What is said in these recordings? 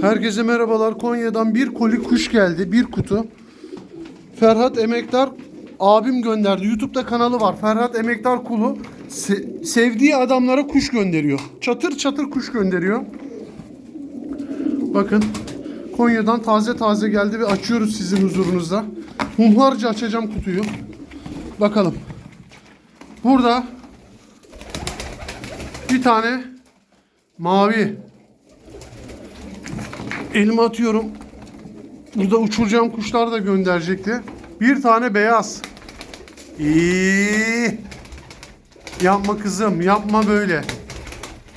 Herkese merhabalar. Konya'dan bir koli kuş geldi. Bir kutu. Ferhat Emektar abim gönderdi. YouTube'da kanalı var. Ferhat Emektar Kulu. Se- sevdiği adamlara kuş gönderiyor. Çatır çatır kuş gönderiyor. Bakın. Konya'dan taze taze geldi ve açıyoruz sizin huzurunuzda. Humharca açacağım kutuyu. Bakalım. Burada bir tane mavi elime atıyorum. Burada uçuracağım kuşlar da gönderecekti. Bir tane beyaz. İyi. Yapma kızım, yapma böyle.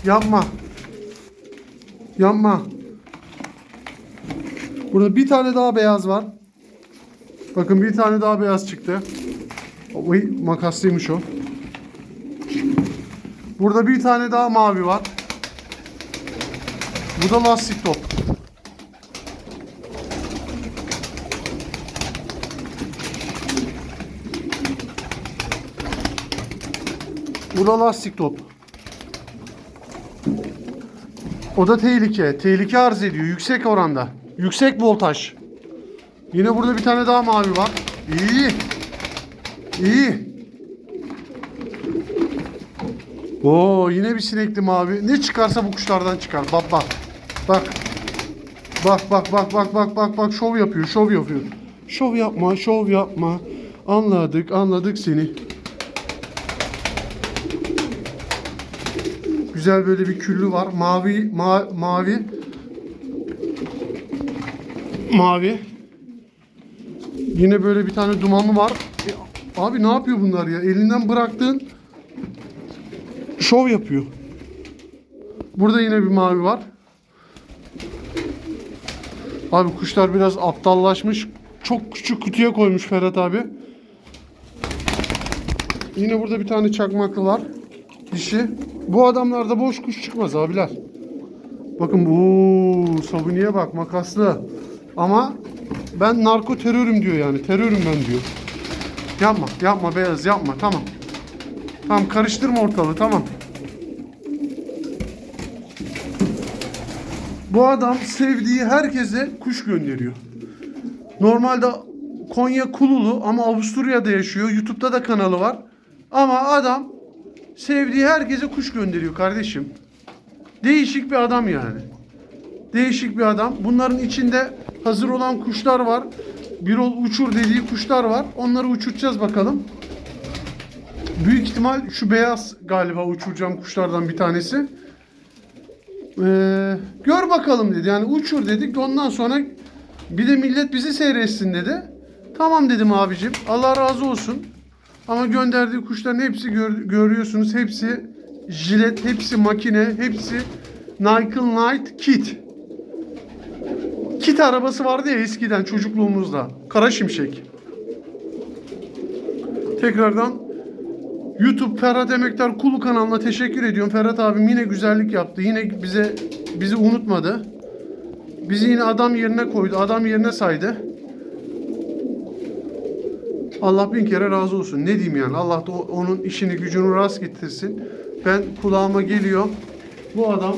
Yapma. Yapma. Burada bir tane daha beyaz var. Bakın bir tane daha beyaz çıktı. Oy, makaslıymış o. Burada bir tane daha mavi var. Bu da lastik top. Bu lastik top. O da tehlike. Tehlike arz ediyor. Yüksek oranda. Yüksek voltaj. Yine burada bir tane daha mavi var. İyi. İyi. Oo yine bir sinekli mavi. Ne çıkarsa bu kuşlardan çıkar. Bak bak. Bak. Bak bak bak bak bak bak bak şov yapıyor. Şov yapıyor. Şov yapma, şov yapma. Anladık, anladık seni. Güzel böyle bir küllü var. Mavi, ma- mavi. Mavi. Yine böyle bir tane dumanı var. E, abi ne yapıyor bunlar ya? Elinden bıraktığın şov yapıyor. Burada yine bir mavi var. Abi kuşlar biraz aptallaşmış. Çok küçük kutuya koymuş Ferhat abi. Yine burada bir tane çakmaklı var. Dişi. Bu adamlarda boş kuş çıkmaz abiler. Bakın bu sabuniye bak makaslı. Ama ben narko terörüm diyor yani. Terörüm ben diyor. Yapma yapma beyaz yapma tamam. Tamam karıştırma ortalığı tamam. Bu adam sevdiği herkese kuş gönderiyor. Normalde Konya Kululu ama Avusturya'da yaşıyor. YouTube'da da kanalı var. Ama adam sevdiği herkese kuş gönderiyor kardeşim. Değişik bir adam yani. Değişik bir adam. Bunların içinde hazır olan kuşlar var. Bir ol uçur dediği kuşlar var. Onları uçuracağız bakalım. Büyük ihtimal şu beyaz galiba uçuracağım kuşlardan bir tanesi. Ee, gör bakalım dedi. Yani uçur dedik. Ondan sonra bir de millet bizi seyretsin dedi. Tamam dedim abicim. Allah razı olsun. Ama gönderdiği kuşların hepsi gör- görüyorsunuz. Hepsi jilet, hepsi makine, hepsi Nike Light Kit. Kit arabası vardı ya eskiden çocukluğumuzda. Kara Şimşek. Tekrardan YouTube Ferhat Emektar Kulu kanalına teşekkür ediyorum. Ferhat abim yine güzellik yaptı. Yine bize bizi unutmadı. Bizi yine adam yerine koydu. Adam yerine saydı. Allah bin kere razı olsun. Ne diyeyim yani? Allah da onun işini gücünü rast getirsin. Ben kulağıma geliyor. Bu adam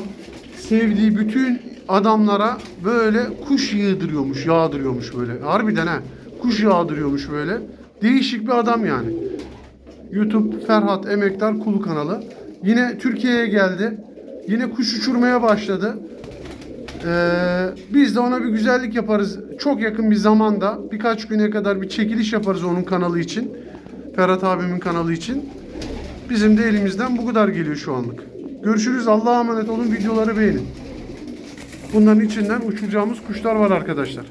sevdiği bütün adamlara böyle kuş yağdırıyormuş, yağdırıyormuş böyle. Harbiden ha. Kuş yağdırıyormuş böyle. Değişik bir adam yani. YouTube Ferhat Emektar Kulu kanalı. Yine Türkiye'ye geldi. Yine kuş uçurmaya başladı. Ee, biz de ona bir güzellik yaparız. Çok yakın bir zamanda birkaç güne kadar bir çekiliş yaparız onun kanalı için. Ferhat abimin kanalı için. Bizim de elimizden bu kadar geliyor şu anlık. Görüşürüz. Allah'a emanet olun. Videoları beğenin. Bunların içinden uçuracağımız kuşlar var arkadaşlar.